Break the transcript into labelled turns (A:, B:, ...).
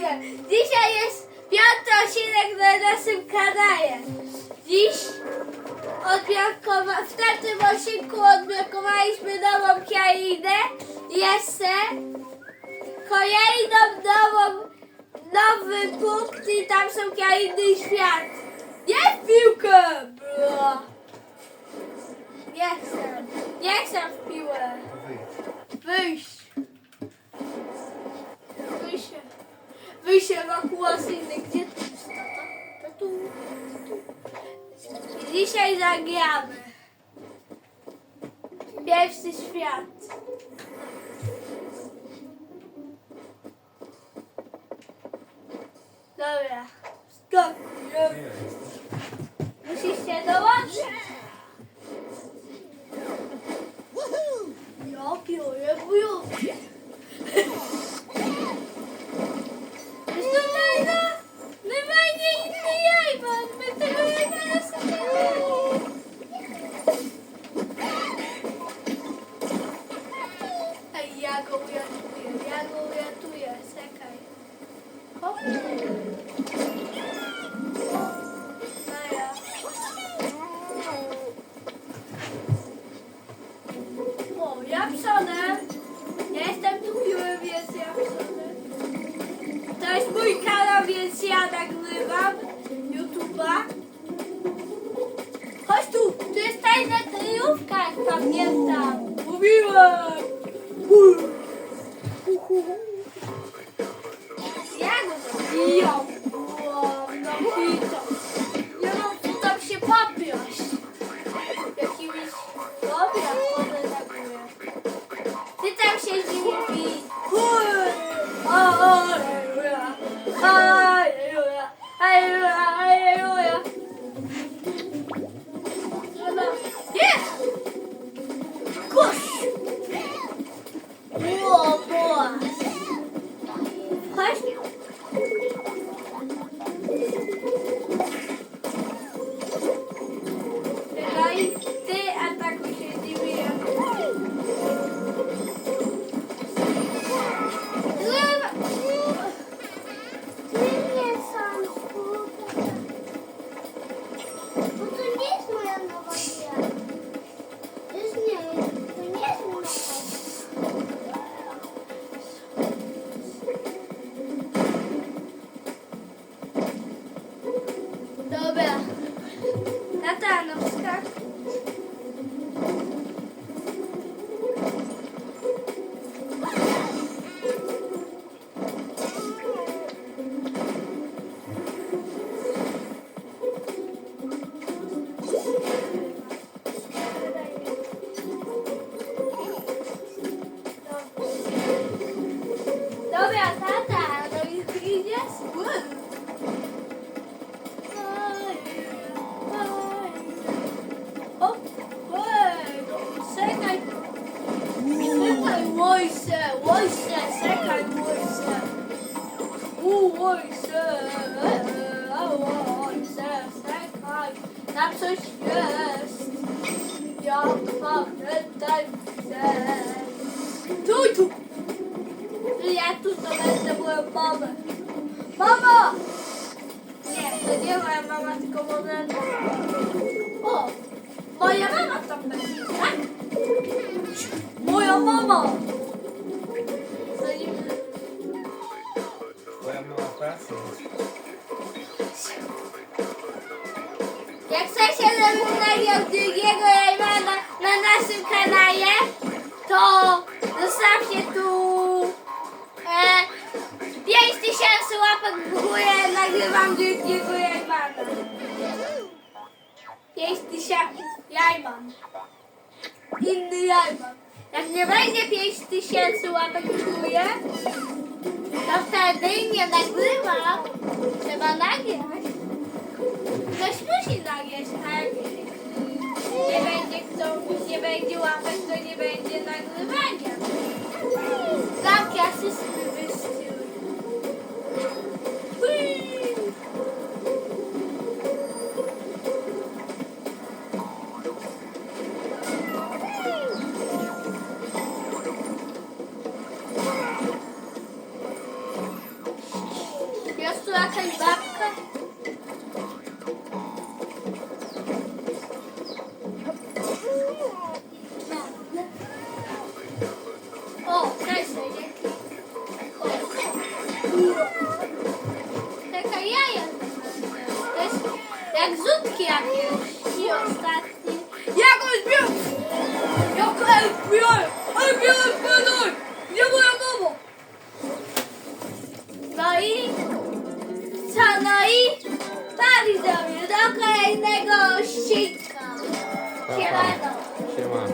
A: widzowie! Dzisiaj jest piąty odcinek na naszym kanale. Dziś odmiarkowa... w tamtym odcinku odmiarkowaliśmy nową krainę. Jeszcze kolejną nową, nowy punkt i tam są krainy świat. Wyjście ewakuacyjne. Gdzie to jest tata? To tu. tu. Dzisiaj zagramy. Pierwszy świat. Dobra. Skakujemy. Musisz się dołączyć. Chodź tu, tu jest tajna kryjówka, jak pamiętam. Mówiłem. Zabijam. Wow, no hito. Ja mam tu tam się papiać. Jakimiś... Dobra, chodzę na górę. Ty tam się z nimi bij. Aleluja. Aleluja. Dobra. Tata, no wskak. Dobra, Czekaj, Łojse, Łojse, czekaj, Łojse. U, Łojse, a, Łojse, czekaj. Tam coś jest. Ja pamiętaj chcę. Tu, tu. Ja tu to będę moją mamę. Mama! Nie, to nie moja mama, tylko moneta. O! Moja mama tam będzie, tak? Moja mama! Jak chcecie, żebym nagrał drugiego Raymana na naszym kanale, to zostawcie tu e, 5000 łapek w górę, nagrywam drugiego Raymana. 5000 Rayman. Inny Rayman. Jak nie będzie 5000 łapek w górę, to wtedy nie nagrywam. Trzeba nagrać. Ktoś musi nagrać, tak? Nie będzie kto, nie będzie łapek, to nie będzie nagrywania. Zamki asysty wystyły. tu jakaś babka? No. Jak zutki jakieś. I ostatni. Jakoś bił! Jak FBI! FBI, FBI! Nie moja mama! No i co, no i pali do mnie do kolejnego odcinka. Siemano.